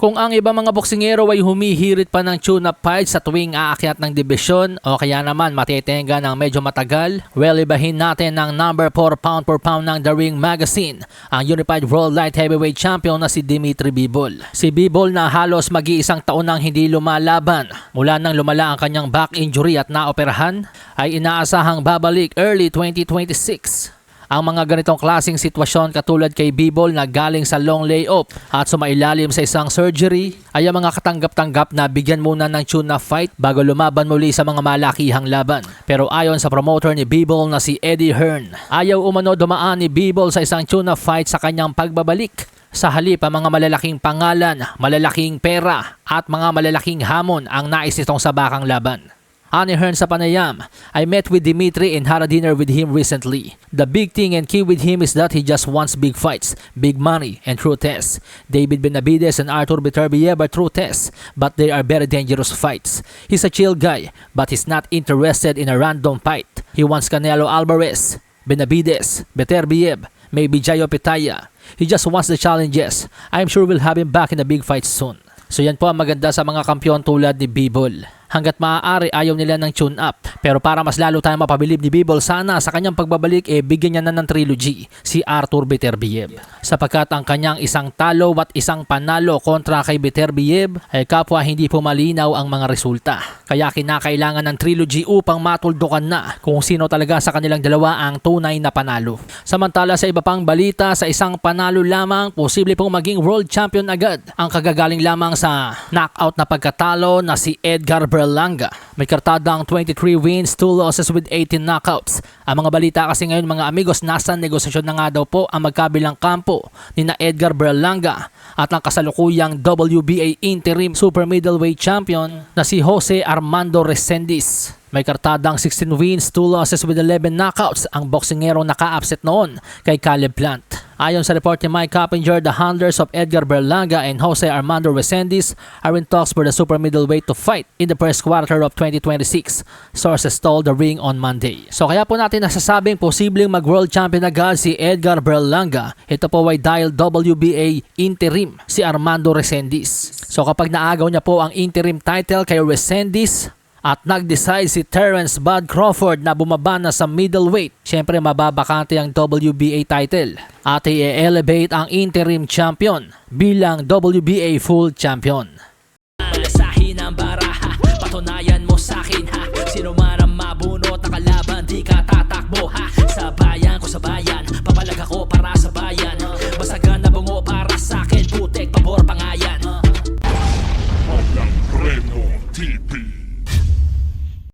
Kung ang iba mga boksingero ay humihirit pa ng tune-up fight sa tuwing aakyat ng dibisyon o kaya naman matitenga ng medyo matagal, well ibahin natin ng number 4 pound per pound ng The Ring Magazine, ang Unified World Light Heavyweight Champion na si Dimitri Bivol. Si Bivol na halos mag-iisang taon nang hindi lumalaban mula nang lumala ang kanyang back injury at naoperahan, ay inaasahang babalik early 2026. Ang mga ganitong klasing sitwasyon katulad kay Bibol na galing sa long layoff at sumailalim sa isang surgery ay ang mga katanggap-tanggap na bigyan muna ng tune-up fight bago lumaban muli sa mga malakihang laban. Pero ayon sa promoter ni Bibol na si Eddie Hearn, ayaw umano dumaan ni Bibol sa isang tune-up fight sa kanyang pagbabalik. Sa halip ang mga malalaking pangalan, malalaking pera at mga malalaking hamon ang nais nitong sa bakang laban. Ani Hearn sa panayam, I met with Dimitri and had a dinner with him recently. The big thing and key with him is that he just wants big fights, big money, and true tests. David Benavides and Arthur Beterbiev are true tests, but they are very dangerous fights. He's a chill guy, but he's not interested in a random fight. He wants Canelo Alvarez, Benavides, Beterbiev, maybe Jayo Pitaya. He just wants the challenges. I'm sure we'll have him back in the big fight soon. So yan po ang maganda sa mga kampiyon tulad ni Bibol. Hanggat maaari ayaw nila ng tune up. Pero para mas lalo tayong mapabilib ni Bibol, sana sa kanyang pagbabalik eh bigyan niya na ng trilogy si Arthur Beterbiev. Sapagkat ang kanyang isang talo at isang panalo kontra kay Beterbiev ay kapwa hindi po malinaw ang mga resulta. Kaya kinakailangan ng trilogy upang matuldukan na kung sino talaga sa kanilang dalawa ang tunay na panalo. Samantala sa iba pang balita, sa isang panalo lamang, posible pong maging world champion agad ang kagagaling lamang sa knockout na pagkatalo na si Edgar Berlanga. May kartadang 23 wins, 2 losses with 18 knockouts. Ang mga balita kasi ngayon mga amigos, nasa negosasyon na nga daw po ang magkabilang kampo ni na Edgar Berlanga at ang kasalukuyang WBA interim super middleweight champion na si Jose Armando Resendiz. May kartadang 16 wins, 2 losses with 11 knockouts ang boksingero naka-upset noon kay Caleb Plant. Ayon sa report ni Mike Coppinger, the handlers of Edgar Berlanga and Jose Armando Resendiz are in talks for the super middleweight to fight in the first quarter of 2026. Sources told the ring on Monday. So kaya po natin nasasabing posibleng mag-world champion agad si Edgar Berlanga. Ito po ay dahil WBA interim si Armando Resendiz. So kapag naagaw niya po ang interim title kay Resendiz, at nag-decide si Terence Bud Crawford na bumaba na sa middleweight. Siyempre mababakante ang WBA title at i-elevate ang interim champion bilang WBA full champion.